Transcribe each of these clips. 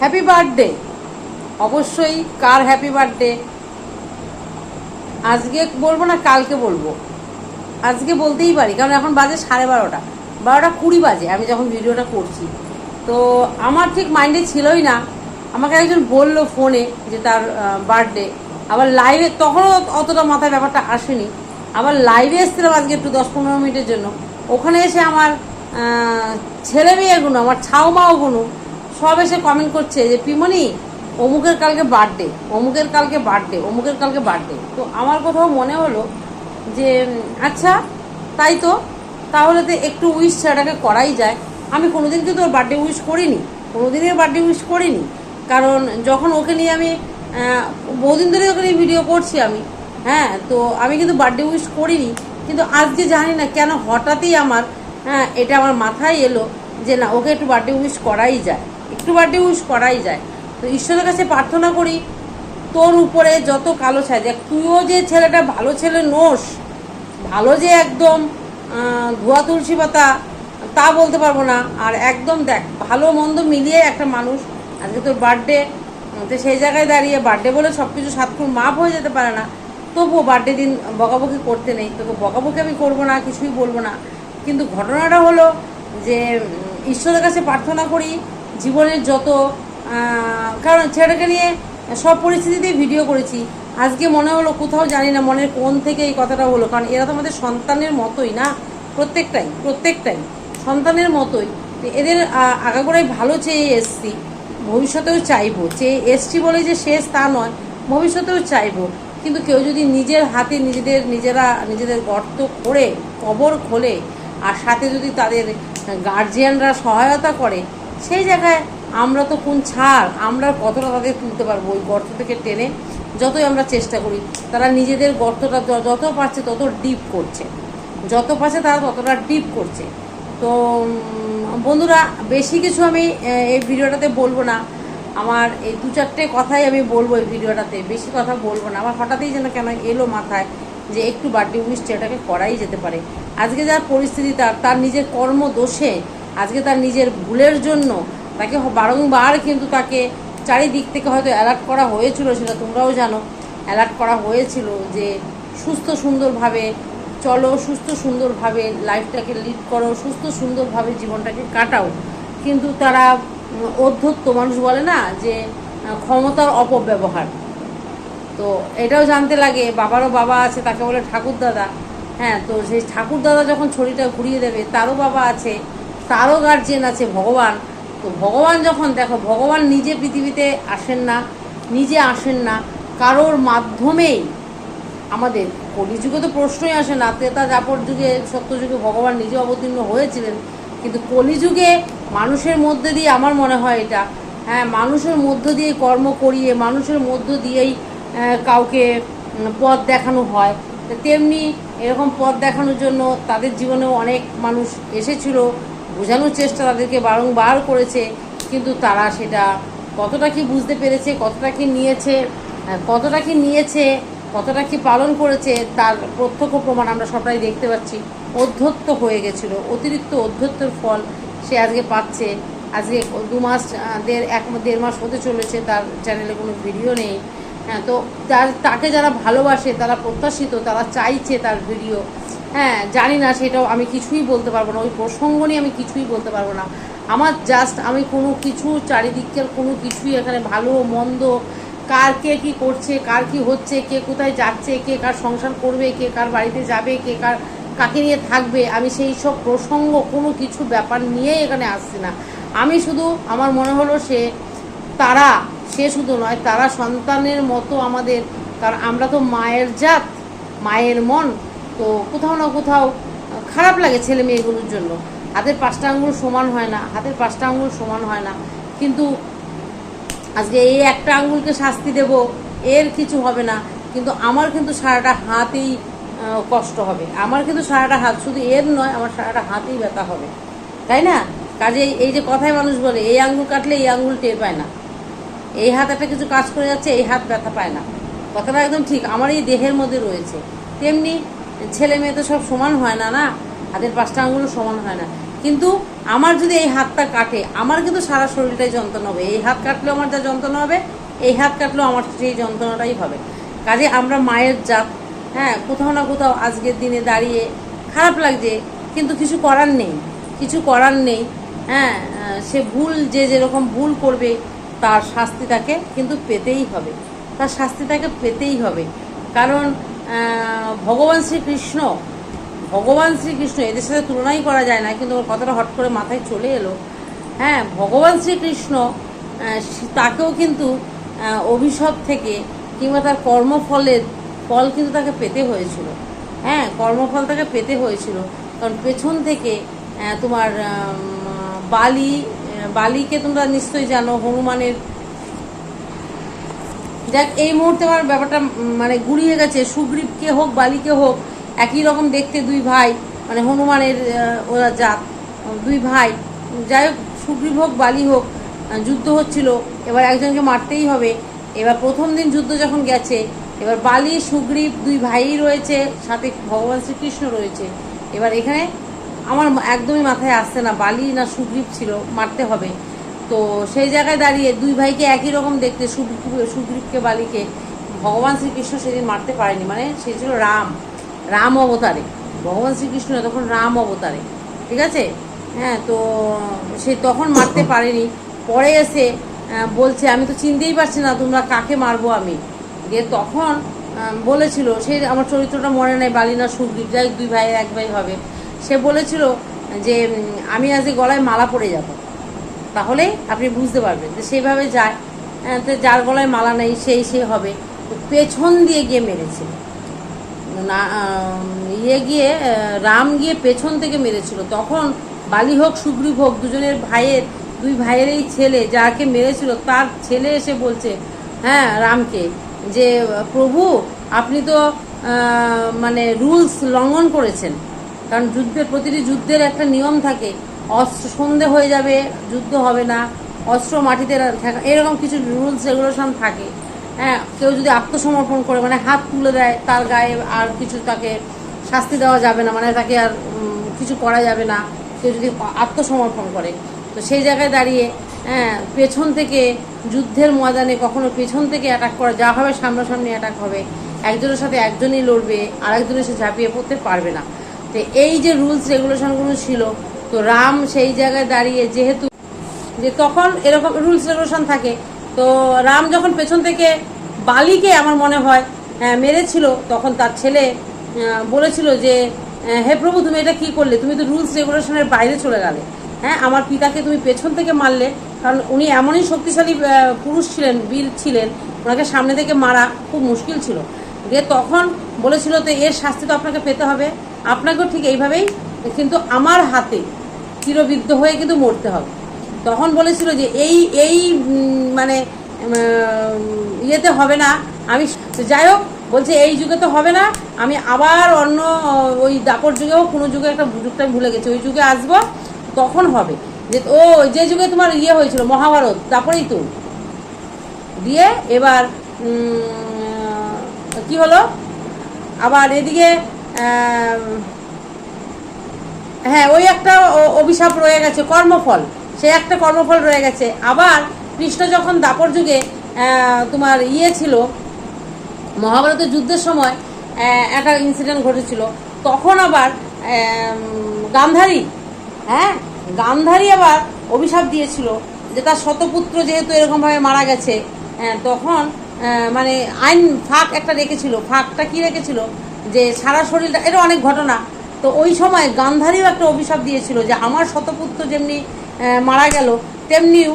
Happy birthday অবশ্যই কার happy birthday আজকে বলব না কালকে বলব? আজকে বলতেই পারি, কারণ এখন বাজে সাড়ে বারোটা। বারোটা কুড়ি বাজে, আমি যখন ভিডিওটা করছি। তো আমার ঠিক মাইন্ডে ছিলই না। আমাকে একজন বলল ফোনে যে তার বার্থডে আবার লাইভে তখনও অতটা মাথায় ব্যাপারটা আসেনি। আবার লাইভে এসেছিলাম আজকে একটু দশ পনেরো মিনিটের জন্য। ওখানে এসে আমার ছেলে মেয়েগুলো আমার ছাও মাওগুলো সব এসে কমেন্ট করছে যে, পিমনি, অমুকের কালকে বার্থডে অমুকের কালকে বার্থডে অমুকের কালকে বার্থডে তো আমার কোথাও মনে হলো যে আচ্ছা তাই তো, তাহলে তো একটু উইশ ছেলেটাকে করাই যায়। আমি কোনোদিন কিন্তু ওর বার্থডে উইশ করিনি, কোনোদিনই বার্থডে উইশ করিনি। কারণ যখন ওকে নিয়ে আমি বহুদিন ধরে ওকে নিয়ে ভিডিও করছি আমি হ্যাঁ তো আমি কিন্তু বার্থডে উইশ করিনি। কিন্তু আজকে জানি না কেন হঠাৎই আমার হ্যাঁ এটা আমার মাথায় এলো যে, না, ওকে একটু বার্থডে উইশ করাই যায়। একটু বার্থডে উইশ করাই যায়। তো ঈশ্বরের কাছে প্রার্থনা করি, তোর উপরে যত কালো ছায়, দেখ, তুইও যে ছেলেটা ভালো ছেলে নোস, ভালো যে একদম ধোয়া তুলসী পাতা, তা বলতে পারব না। আর একদম দেখ, ভালো মন্দ মিলিয়ে একটা মানুষ, আজকে তোর বার্থডে, তো সেই জায়গায় দাঁড়িয়ে বার্থডে বলে সব কিছু সাতক্ষণ মাপ হয়ে যেতে পারে না। তবুও বার্থডে দিন বকাবকি করতে নেই। তোকে বকাবকি আমি করব না, কিছুই বলব না। কিন্তু ঘটনাটা হলো যে ঈশ্বরের কাছে প্রার্থনা করি জীবনের যত কারণ ছেলেটাকে নিয়ে সব পরিস্থিতিতেই ভিডিও করেছি। আজকে মনে হলো, কোথাও জানি না মনের কোন থেকে এই কথাটা হলো। কারণ এরা তো আমাদের সন্তানের মতোই না, প্রত্যেকটাই প্রত্যেকটাই। সন্তানের মতোই। এদের আগাগোড়াই ভালো চেয়ে এসছি। ভবিষ্যতেও চাইব। চেয়ে এসছি বলে যে শেষ তা নয়, ভবিষ্যতেও চাইব। কিন্তু কেউ যদি নিজের হাতে নিজেদের, নিজেরা, নিজেদের গর্ত করে কবর খোলে, আর সাথে যদি তাদের গার্জিয়ানরা সহায়তা করে সেই জায়গায় আমরা তো কোন ছাড়, আমরা কতটা তাদের তুলতে পারব ওই গর্ত থেকে টেনে? যতই আমরা চেষ্টা করি, তারা নিজেদের গর্তটা যত পারছে তত ডিপ করছে। যত পারছে তারা ততটা ডিপ করছে। তো বন্ধুরা, বেশি কিছু আমি এই ভিডিওটাতে বলব না। আমার এই দু চারটে কথাই আমি বলব এই ভিডিওটাতে। বেশি কথা বলব না। আমার হঠাৎই যেন কেন এলো মাথায় যে একটু বার্থডে উইশ এটাকে করাই যেতে পারে। আজকে যার পরিস্থিতি তার তার নিজের কর্ম দোষে আজকে তার নিজের ভুলের জন্য তাকে বারংবার কিন্তু তাকে চারিদিক থেকে হয়তো অ্যালার্ট করা হয়েছিল সেটা তোমরাও জানো। অ্যালার্ট করা হয়েছিল যে সুস্থ সুন্দরভাবে চলো, সুস্থ সুন্দরভাবে লাইফটাকে লিড করো, সুস্থ সুন্দরভাবে জীবনটাকে কাটাও। কিন্তু তারা অধ্যত্ত মানুষ বলে না যে, ক্ষমতার অপব্যবহার। তো এটাও জানতে লাগে, বাবারও বাবা আছে, তাকে বলে ঠাকুর দাদা হ্যাঁ তো সেই ঠাকুর দাদা যখন ছড়িটা ঘুরিয়ে দেবে, তারও বাবা আছে। তারও গার্জেন আছে, ভগবান। তো ভগবান যখন দেখো, ভগবান নিজে পৃথিবীতে আসেন না, নিজে আসেন না, কারোর মাধ্যমেই আমাদের কলিযুগে তো প্রশ্নই আসে না, ত্রেতা দাপর যুগে, সত্যযুগে ভগবান নিজে অবতীর্ণ হয়েছিলেন, কিন্তু কলিযুগে মানুষের মধ্যে দিয়ে আমার মনে হয় এটা হ্যাঁ মানুষের মধ্য দিয়ে কর্ম করিয়ে, মানুষের মধ্য দিয়েই কাউকে পথ দেখানো হয়। তেমনি এরকম পথ দেখানোর জন্য তাদের জীবনেও অনেক মানুষ এসেছিল বোঝানোর চেষ্টা তাদেরকে বারংবার করেছে কিন্তু তারা সেটা কতটা কি বুঝতে পেরেছে কতটা কি নিয়েছে আহ, কতটা কি নিয়েছে কতটা কি পালন করেছে তার প্রত্যক্ষ প্রমাণ আমরা সবাই দেখতে পাচ্ছি। অধ্যত্ত হয়ে গেছিল অতিরিক্ত অধ্যত্তর ফল সে আজকে পাচ্ছে। আজকে দু মাস দেড় এক দেড় মাস হতে চলেছে তার চ্যানেলে কোনো ভিডিও নেই। হ্যাঁ তো তার তাকে যারা ভালোবাসে তারা প্রত্যাশিত তারা চাইছে তার ভিডিও হ্যাঁ জানি না সেটাও আমি কিছুই বলতে পারব না, ওই প্রসঙ্গ নিয়ে আমি কিছুই বলতে পারব না। আমার জাস্ট আমি কোনো কিছু চারিদিকের কোনো কিছুই এখানে ভালো মন্দ, কার কে কী করছে, কার কি হচ্ছে, কে কোথায় যাচ্ছে, কে কার সংসার করবে, কে কার বাড়িতে যাবে, কে কার কাকে নিয়ে থাকবে, আমি সেই সব প্রসঙ্গ কোনো কিছু ব্যাপার নিয়েই এখানে আসছি না। আমি শুধু, আমার মনে হলো সে, তারা, সে শুধু নয়, তারা সন্তানের মতো আমাদের কারণ আমরা তো মায়ের জাত, মায়ের মন তো কোথাও না কোথাও খারাপ লাগে ছেলে মেয়েগুলোর জন্য। হাতের পাঁচটা আঙুল সমান হয় না, হাতের পাঁচটা আঙুল সমান হয় না। কিন্তু আজকে এই একটা আঙুলকে শাস্তি দেব, এর কিছু হবে না। কিন্তু আমার কিন্তু সারাটা হাতেই কষ্ট হবে। আমার কিন্তু সারাটা হাত শুধু এর নয়, আমার সারাটা হাতেই ব্যথা হবে। তাই না? কাজে এই যে কথায় মানুষ বলে, এই আঙুল কাটলে এই আঙ্গুল টের পায় না। এই হাত একটা কিছু কাজ করে যাচ্ছে, এই হাত ব্যথা পায় না। কথাটা একদম ঠিক আমার এই দেহের মধ্যে রয়েছে। তেমনি ছেলে মেয়ে তো সব সমান হয় না না? হাতের পাঁচটা আঙ্গুলও সমান হয় না। কিন্তু আমার যদি এই হাতটা কাটে, আমার কিন্তু সারা শরীরটাই যন্ত্রণা হবে। এই হাত কাটলেও আমার যা যন্ত্রণা হবে, এই হাত কাটলেও আমার সেই যন্ত্রণাটাই হবে। কাজে আমরা মায়ের জাত হ্যাঁ? কোথাও না কোথাও আজকের দিনে দাঁড়িয়ে খারাপ লাগছে, কিন্তু কিছু করার নেই। কিছু করার নেই হ্যাঁ? সে ভুল, যে যেরকম ভুল করবে, তার শাস্তি তাকে কিন্তু পেতেই হবে। তার শাস্তি তাকে পেতেই হবে। কারণ ভগবান শ্রীকৃষ্ণ ভগবান শ্রীকৃষ্ণ এদের সাথে তুলনাই করা যায় না, কিন্তু ওর কথাটা হট করে মাথায় চলে এলো। হ্যাঁ ভগবান শ্রীকৃষ্ণ তাকেও কিন্তু অভিশাপ থেকে কিংবা তার কর্মফলের ফল কিন্তু তাকে পেতে হয়েছিল। হ্যাঁ কর্মফল তাকে পেতে হয়েছিল। কারণ পেছন থেকে তোমার বালি বালিকে তোমরা নিশ্চয়ই জানো, হনুমানের দেখ এই মুহূর্তে আমার ব্যাপারটা মানে গুড়িয়ে গেছে। সুগ্রীবকে হোক বালিকে হোক, একই রকম দেখতে দুই ভাই মানে হনুমানের ওরা জাত, দুই ভাই। যাই হোক, সুগ্রীব হোক, বালি হোক যুদ্ধ হচ্ছিল, এবার একজনকে মারতেই হবে। এবার প্রথম দিন যুদ্ধ যখন গেছে, এবার বালি, সুগ্রীব দুই ভাই রয়েছে, সাথে ভগবান শ্রীকৃষ্ণ রয়েছে। এবার এখানে আমার একদমই মাথায় আসছে না, বালি না সুগ্রীব ছিল, মারতে হবে। তো সেই জায়গায় দাঁড়িয়ে দুই ভাইকে একই রকম দেখতে সুগ্রীব- সুগ্রীবকে বালিকে ভগবান শ্রীকৃষ্ণ সেদিন মারতে পারেনি মানে সে ছিল রাম রাম অবতারে ভগবান শ্রীকৃষ্ণ তখন রাম অবতারে ঠিক আছে হ্যাঁ তো সে তখন মারতে পারেনি পরে এসে বলছে আমি তো চিনতেই পারছি না তোমরা কাকে মারবো আমি দিয়ে তখন বলেছিল সে আমার চরিত্রটা মনে নেই বালিনা সুগ্রীব যাই দুই ভাই এক ভাই হবে সে বলেছিল যে আমি আজ এই গলায় মালা পরে যাব তাহলে আপনি বুঝতে পারবেন যে সেইভাবে যায়। হ্যাঁ, তো যার গলায় মালা নেই সেই সে হবে। পেছন দিয়ে গিয়ে মেরেছে। না ইয়ে গিয়ে রাম গিয়ে পেছন থেকে মেরেছিল। তখন বালি হোক সুগ্রীব হোক দুজনের ভাইয়ের দুই ভাইয়ের এই ছেলে যাকে মেরেছিল তার ছেলে এসে বলছে হ্যাঁ রামকে যে প্রভু আপনি তো মানে রুলস লঙ্ঘন করেছেন। কারণ যুদ্ধের প্রতিটি যুদ্ধের একটা নিয়ম থাকে। অস্ত্র সন্ধে হয়ে যাবে, যুদ্ধ হবে না, অস্ত্র মাটিতে থাকা এরকম কিছু রুলস রেগুলেশন থাকে। হ্যাঁ কেউ যদি আত্মসমর্পণ করে মানে হাত তুলে দেয় তার গায়ে আর কিছু তাকে শাস্তি দেওয়া যাবে না মানে তাকে আর কিছু করা যাবে না, কেউ যদি আত্মসমর্পণ করে। তো সেই জায়গায় দাঁড়িয়ে হ্যাঁ পেছন থেকে যুদ্ধের ময়দানে কখনো পেছন থেকে অ্যাটাক করা, যা হবে সামনাসামনি অ্যাটাক হবে। একজনের সাথে একজনই লড়বে আর একজনের সে ঝাঁপিয়ে পড়তে পারবে না। তো এই যে রুলস রেগুলেশনগুলো ছিল তো রাম সেই জায়গায় দাঁড়িয়ে যেহেতু যে তখন এরকম রুলস রেগুলেশন থাকে। তো রাম যখন পেছন থেকে বালিকে আমার মনে হয় আহ, মেরেছিল তখন তার ছেলে বলেছিল যে হে প্রভু তুমি এটা কি করলে? তুমি তো রুলস রেগুলেশনের বাইরে চলে গেলে। হ্যাঁ আমার পিতাকে তুমি পেছন থেকে মারলে। কারণ উনি এমনই শক্তিশালী পুরুষ ছিলেন বীর ছিলেন। ওনাকে সামনে থেকে মারা খুব মুশকিল ছিল। দিয়ে তখন বলেছিল তো এর শাস্তি তো আপনাকে পেতে হবে। আপনাকেও ঠিক এইভাবেই কিন্তু আমার হাতে চিরবিদ্ধ হয়ে কিন্তু মরতে হবে। তখন বলেছিল যে এই এই মানে ইয়েতে হবে না। আমি যাই হোক, বলছে এই যুগে তো হবে না। আমি আবার অন্য ওই দাপর যুগেও কোনো যুগে একটা যুগটা ভুলে গেছি। ওই যুগে আসব, তখন হবে। যে, ও, যে যুগে তোমার ইয়ে হয়েছিল, মহাভারত, তারপরেই তো। দিয়ে এবার কি হলো? আবার এদিকে হ্যাঁ ওই একটা অভিশাপ রয়ে গেছে কর্মফল। সে একটা কর্মফল রয়ে গেছে। আবার কৃষ্ণ যখন দাপর যুগে তোমার ইয়ে ছিল মহাভারতের যুদ্ধের সময় একটা ইনসিডেন্ট ঘটেছিল তখন আবার গান্ধারী হ্যাঁ গান্ধারী আবার অভিশাপ দিয়েছিল যে তার শতপুত্র যেহেতু এরকমভাবে মারা গেছে আহ, তখন মানে আইন ফাঁক একটা রেখেছিল। ফাঁকটা কি রেখেছিল? যে সারা শরীরটা এটা অনেক ঘটনা। তো ওই সময় গান্ধারীও একটা অভিশাপ দিয়েছিল যে আমার শতপুত্র যেমনি মারা গেল, তেমনিও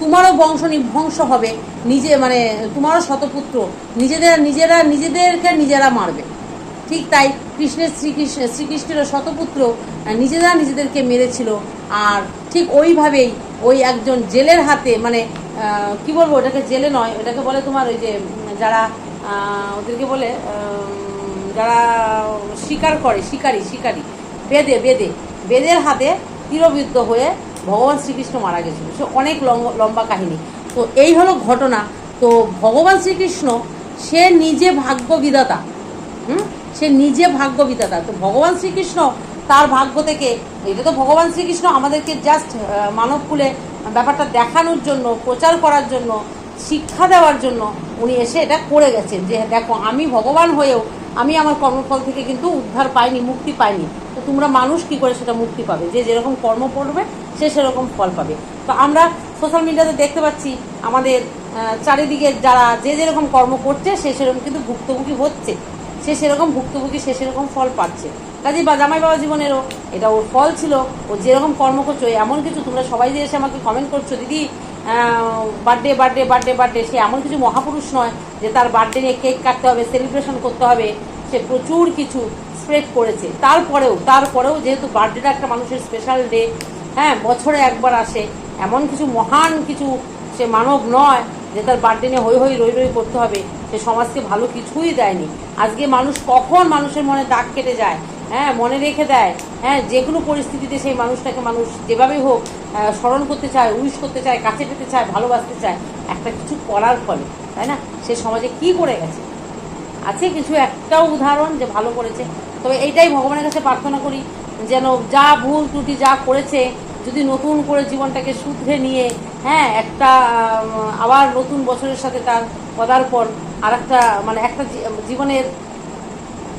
তোমারও বংশ নির্বংশ হবে, নিজে মানে তোমারও শতপুত্র, নিজেদের, নিজেরা, নিজেদেরকে নিজেরা মারবে। ঠিক তাই কৃষ্ণের শ্রীকৃষ্ণ শ্রীকৃষ্ণের শতপুত্র নিজেরা নিজেদেরকে মেরেছিল। আর ঠিক ওইভাবেই ওই একজন জেলের হাতে মানে কি বলব, ওটাকে জেলে নয়, ওটাকে বলে তোমার ওই যে যারা ওদেরকে বলে যারা শিকার করে, শিকারি শিকারি, বেদে বেদে, বেদের হাতে তীরবিদ্ধ হয়ে ভগবান শ্রীকৃষ্ণ মারা গেছিল। সে অনেক লম্ব- কাহিনী। তো এই হলো ঘটনা। তো ভগবান শ্রীকৃষ্ণ, সে নিজে ভাগ্য বিধাতা হুম? সে নিজে ভাগ্য বিধাতা তো ভগবান শ্রীকৃষ্ণ তার ভাগ্য থেকে, এটা তো ভগবান শ্রীকৃষ্ণ আমাদেরকে জাস্ট মানব কুলে ব্যাপারটা দেখানোর জন্য, প্রচার করার জন্য, শিক্ষা দেওয়ার জন্য উনি এসে এটা করে গেছেন যে, দেখো, আমি ভগবান হয়েও আমি আমার কর্মফল থেকে কিন্তু উদ্ধার পাইনি, মুক্তি পাইনি। তো তোমরা মানুষ কি করে সেটা মুক্তি পাবে? যে যেরকম কর্ম করবে সে সেরকম ফল পাবে। তো আমরা সোশ্যাল মিডিয়াতে দেখতে পাচ্ছি, আমাদের চারিদিকে যারা যে যেরকম কর্ম করছে, সে সেরকম কিন্তু ভুক্তভোগী হচ্ছে। সে সেরকম ভুক্তভোগী, সে সেরকম ফল পাচ্ছে। কাজে বা জামাই বাবা জীবনেরও এটা ওর ফল ছিল। ও যেরকম কর্ম করছ এমন কিছু তোমরা সবাই যে এসে আমাকে কমেন্ট করছ, দিদি বার্থডে বার্থডে বার্থডে বার্থডে সে এমন কিছু মহাপুরুষ নয় যে তার বার্থডে নিয়ে কেক কাটতে হবে সেলিব্রেশন করতে হবে। সে প্রচুর কিছু স্প্রেড করেছে। তারপরেও তারপরেও যেহেতু বার্থডেটা একটা মানুষের স্পেশাল ডে হ্যাঁ বছরে একবার আসে, এমন কিছু মহান কিছু সে মানব নয় যে তার বার্থডে নিয়ে হই হই রই রই করতে হবে। সে সমাজকে ভালো কিছুই দেয়নি। আজকে মানুষ কখন মানুষের মনে দাগ কেটে যায় হ্যাঁ মনে রেখে দেয় হ্যাঁ যে কোনো পরিস্থিতিতে সেই মানুষটাকে মানুষ যেভাবেই হোক স্মরণ করতে চায় উইশ করতে চায়, কাছে পেতে চায়, ভালোবাসতে চায়, একটা কিছু করার ফলে, তাই না? সে সমাজে কি করে গেছে? আছে কিছু একটাও উদাহরণ যে ভালো করেছে। তবে এইটাই ভগবানের কাছে প্রার্থনা করি, যেন যা ভুল ত্রুটি যা করেছে, যদি নতুন করে জীবনটাকে শুধরে নিয়ে হ্যাঁ একটা আবার নতুন বছরের সাথে তার পদার্পণ আর একটা মানে একটা জীবনের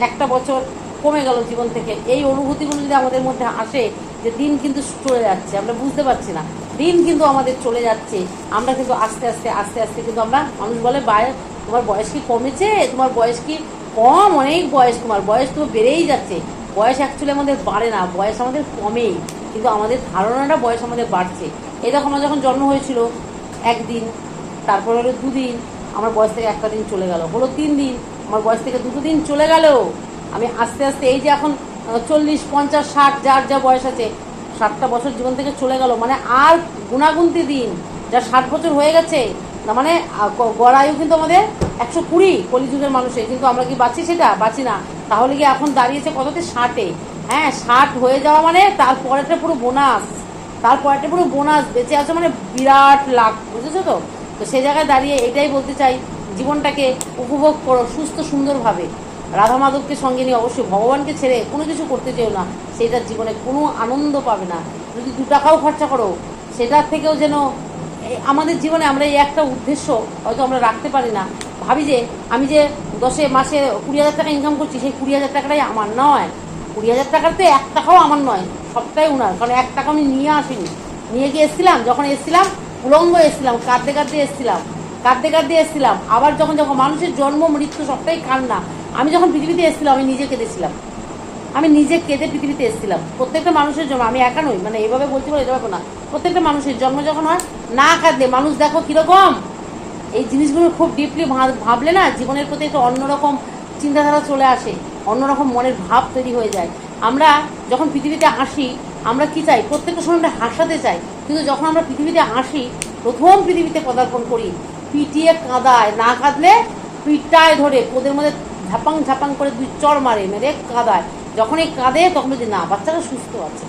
একটা বছর কমে গেল জীবন থেকে। এই অনুভূতিগুলো যদি আমাদের মধ্যে আসে যে দিন কিন্তু চলে যাচ্ছে, আমরা বুঝতে পারছি না। দিন কিন্তু আমাদের চলে যাচ্ছে। আমরা কিন্তু আস্তে আস্তে আস্তে আস্তে কিন্তু আমরা মানুষ বলে তোমার বয়স কি কমেছে? তোমার বয়স কি কম? অনেক বয়স তোমার। বয়স তো বেড়েই যাচ্ছে। বয়স অ্যাকচুয়ালি আমাদের বাড়ে না। বয়স আমাদের কমেই। কিন্তু আমাদের ধারণাটা বয়স আমাদের বাড়ছে। দেখো, আমার যখন জন্ম হয়েছিল, একদিন, তারপর হলো দুদিন, আমার বয়স থেকে একটা দিন চলে গেল। হলো তিন দিন, আমার বয়স থেকে দুটো দিন চলে গেল। আমি আস্তে আস্তে, এই যে এখন চল্লিশ পঞ্চাশ ষাট যার যা বয়স আছে ষাটটা বছর জীবন থেকে চলে গেল। মানে আর গুণাগুন্তি দিন যা ষাট বছর হয়ে গেছে না মানে আহ, গ- গড় আয়ু কিন্তু আমাদের একশো কুড়ি কলিযুগের মানুষের কিন্তু আমরা কি বাঁচি সেটা? বাঁচি না। তাহলে কি এখন দাঁড়িয়েছে কততে? ষাটে। হ্যাঁ ষাট হয়ে যাওয়া মানে তারপরেটা পুরো বোনাস। তারপর একটা পুরো বোনাস বেঁচে আছে মানে বিরাট লাভ বুঝেছ তো? তো সে জায়গায় দাঁড়িয়ে এটাই বলতে চাই জীবনটাকে উপভোগ করো সুস্থ সুন্দরভাবে। রাধা মাধবকে সঙ্গে নিয়ে অবশ্যই ভগবানকে ছেড়ে কোনো কিছু করতে চেও না সেটার জীবনে কোনো আনন্দ পাবে না। যদি দু টাকাও খরচা করো, সেটার থেকেও যেন আমাদের জীবনে আমরা এই একটা উদ্দেশ্য হয়তো আমরা রাখতে পারি না। ভাবি যে, আমি যে দশে মাসে কুড়ি হাজার টাকা ইনকাম করছি, সেই কুড়ি হাজার টাকাটাই আমার নয়। কুড়ি হাজার টাকার তো এক টাকাও আমার নয়, সবটাই উনার। কারণ এক টাকা আমি নিয়ে আসিনি। নিয়ে গিয়ে এসেছিলাম, যখন এসেছিলাম, উলঙ্গ এসেছিলাম, কাঁদতে কাঁদতে এসেছিলাম, কাঁদতে কাঁদতে এসেছিলাম। আবার যখন যখন মানুষের জন্ম, মৃত্যু সবটাই কান্না আমি যখন পৃথিবীতে এসেছিলাম, আমি নিজে কেঁদেছিলাম। আমি নিজে কেঁদে পৃথিবীতে এসেছিলাম। প্রত্যেকটা মানুষের জন্ম, আমি একা নই মানে এইভাবে বলতে পারি, এভাবে না। প্রত্যেকটা মানুষের জন্ম যখন হয়, না কাঁদলে, মানুষ দেখো কীরকম? এই জিনিসগুলো খুব ডিপলি ভাবলে না জীবনের প্রতি একটা অন্যরকম চিন্তাধারা চলে আসে, অন্যরকম মনের ভাব তৈরি হয়ে যায়। আমরা যখন পৃথিবীতে আসি আমরা কি চাই? প্রত্যেকটা সময় আমরা হাসাতে চাই। কিন্তু যখন আমরা পৃথিবীতে আসি প্রথম পৃথিবীতে পদার্পণ করি, পিটিয়ে কাঁদায়, না কাঁদলে পিটায় ধরে, ওদের মধ্যে ঝাপাং ঝাপাং করে দুই চর মারে, মেরে কাঁদায়। যখন এই কাঁদে, তখন বলছি, না বাচ্চারা সুস্থ আছে।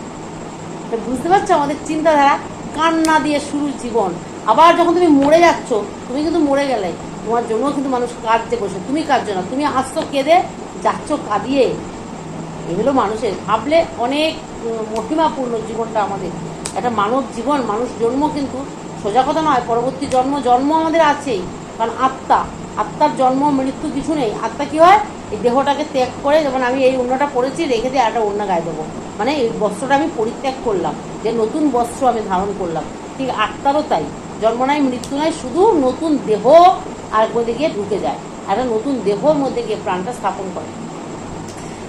তো বুঝতে পারছ আমাদের চিন্তাধারা? কান্না দিয়ে শুরু জীবন। আবার যখন তুমি মরে যাচ্ছ, তুমি কিন্তু মরে গেলে। তোমার জন্য কিন্তু মানুষ কাঁদতে বসে। তুমি কাঁদছো না। তুমি আসছো কেঁদে যাচ্ছ, কাঁদিয়ে। এগুলো মানুষের। ভাবলে অনেক মহিমাপূর্ণ জীবনটা আমাদের। একটা মানব জীবন, মানুষ জন্ম কিন্তু সোজা কথা নয়, পরবর্তী জন্ম জন্ম আমাদের আছেই। কারণ আত্মা। আত্মার জন্ম, মৃত্যু কিছু নেই। আত্মা কি হয়? এই দেহটাকে ত্যাগ করে যেমন আমি এই অন্যটা পরেছি রেখে দিয়ে একটা অন্য গায়ে দেবো। মানে এই বস্ত্রটা আমি পরিত্যাগ করলাম, যে নতুন বস্ত্র আমি ধারণ করলাম। ঠিক আত্মারও তাই। জন্ম নাই, মৃত্যু নাই, শুধু নতুন দেহ আর মধ্যে গিয়ে ঢুকে যায়। একটা নতুন দেহর মধ্যে গিয়ে প্রাণটা স্থাপন করে।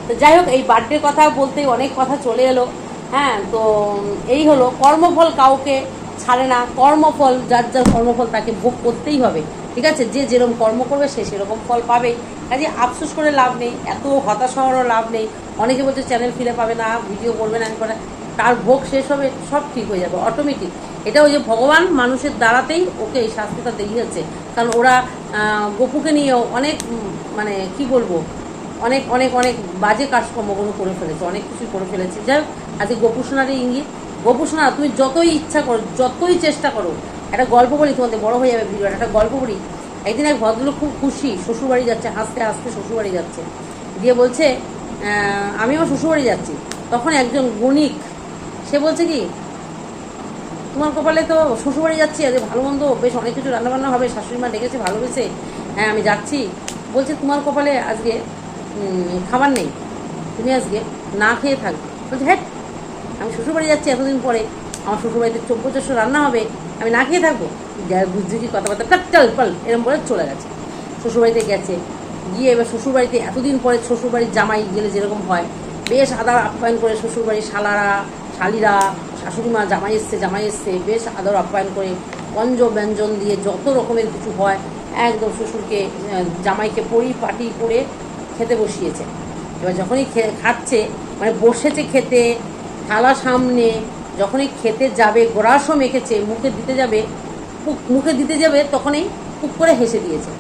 তো যাই হোক, এই বার্থডের কথা বলতেই অনেক কথা চলে এলো। হ্যাঁ তো এই হলো কর্মফল কাউকে ছাড়ে না। কর্মফল, যার যার কর্মফল তাকে ভোগ করতেই হবে। ঠিক আছে? যে যেরকম কর্ম করবে সে সেরকম ফল পাবেই। কাজে আফসোস করে লাভ নেই এত হতাশ হওয়ারও লাভ নেই। অনেকে বলছে চ্যানেল ফিরে পাবে না ভিডিও করবে না করে তার ভোগ শেষ হবে সব ঠিক হয়ে যাবে অটোমেটিক এটা ওই যে ভগবান মানুষের দ্বারাতেই ওকে এই শাস্তিটা দেখিয়েছে। কারণ ওরা গপুকে নিয়েও অনেক মানে কি বলব? অনেক অনেক অনেক বাজে কাজকর্মগুলো করে ফেলেছে অনেক কিছু করে ফেলেছে। যাই হোক, আজকে গোপুসোনারই ইঙ্গিত। গোপুসোনা তুমি যতই ইচ্ছা করো যতই চেষ্টা করো একটা গল্প বলি তোমাদের, বড় হয়ে যাবে ভিডিওটা, একটা গল্প বলি। একদিন এক ভদ্রলোক খুব খুশি, শ্বশুরবাড়ি যাচ্ছে, হাসতে হাসতে শ্বশুরবাড়ি যাচ্ছে। দিয়ে বলছে আমি আমার শ্বশুরবাড়ি যাচ্ছি। তখন একজন গণিক, সে বলছে কি, তোমার কপালে তো শ্বশুরবাড়ি যাচ্ছি, আজকে ভালো মন্দ, বেশ অনেক কিছু রান্নাবান্না হবে, শাশুড়ি মা ডেকেছে ভালোবেসে হ্যাঁ আমি যাচ্ছি। বলছে, তোমার কপালে আজকে খাবার নেই, তুমি আজকে না খেয়ে থাকবে। বলছে হ্যাঁ আমি শ্বশুরবাড়ি যাচ্ছি এতদিন পরে। আমার শ্বশুরবাড়িতে চব্য চারশো রান্না হবে, আমি না খেয়ে থাকব। বুঝছি কি কথাবার্তা? টাক চাল পাল এরকম বলে চলে গেছে। শ্বশুরবাড়িতে গেছে, গিয়ে এবার শ্বশুরবাড়িতে এতদিন পরে শ্বশুরবাড়ির জামাই গেলে যেরকম হয়, বেশ আদার আপ্যায়ন করে শ্বশুরবাড়ির শালারা, শালিরা শাশুড়ি মা জামাই এসছে জামাই এসছে, বেশ আদর আপ্যায়ন করে পঞ্জ ব্যঞ্জন দিয়ে যত রকমের কিছু হয়, একদম শ্বশুরকে জামাইকে জামাইকে পরিপাটি করে খেতে বসিয়েছে। এবার যখনই খাচ্ছে মানে বসেছে খেতে, থালা সামনে যখনই খেতে যাবে গোড়াশও মেখেছে, মুখে দিতে যাবে মুখে দিতে যাবে, তখনই পুক করে হেসে দিয়েছে।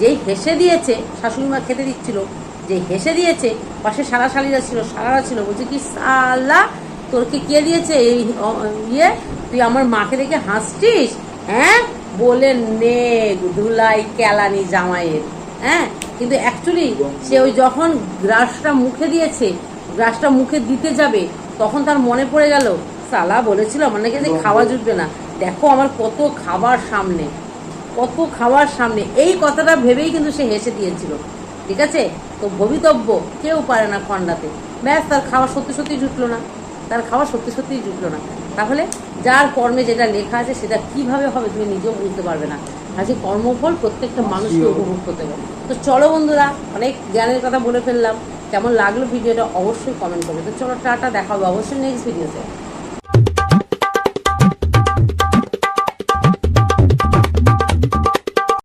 যেই হেসে দিয়েছে শাশুড়ি মা খেতে দিচ্ছিল, যে হেসে দিয়েছে, পাশে সারা শালিরা ছিল সারারা ছিল, বলছে কি সালা তোরকে কে দিয়েছে এই ইয়ে? তুই আমার মাকে দেখে হাসছিস? হ্যাঁ? বলে নে, ধুলাই কেলানি জামাইয়ের। হ্যাঁ? কিন্তু অ্যাকচুয়ালি সে ওই যখন গ্রাসটা মুখে দিয়েছে, গ্রাসটা মুখে দিতে যাবে, তখন তার মনে পড়ে গেল সালা বলেছিল আমার নাকি আজকে খাওয়া জুটবে না। দেখো আমার কত খাবার সামনে কত খাবার সামনে। এই কথাটা ভেবেই কিন্তু সে হেসে দিয়েছিল। ঠিক আছে? তো ভবিতব্য কেউ পারে না খণ্ডাতে। ব্যাস তার খাওয়া সত্যি সত্যি জুটলো না। তার খাওয়া সত্যি সত্যিই জুটলো না। তাহলে যার কর্মে যেটা লেখা আছে সেটা কীভাবে হবে তুমি নিজেও বুঝতে পারবে না। আজকে কর্মফল প্রত্যেকটা মানুষকে উপভোগ করতে হবে। তো চলো বন্ধুরা অনেক জ্ঞানের কথা বলে ফেললাম। কেমন লাগল ভিডিওটা অবশ্যই কমেন্ট করবে। তো চলো টাটা দেখা হবে অবশ্যই নেক্সট ভিডিওতে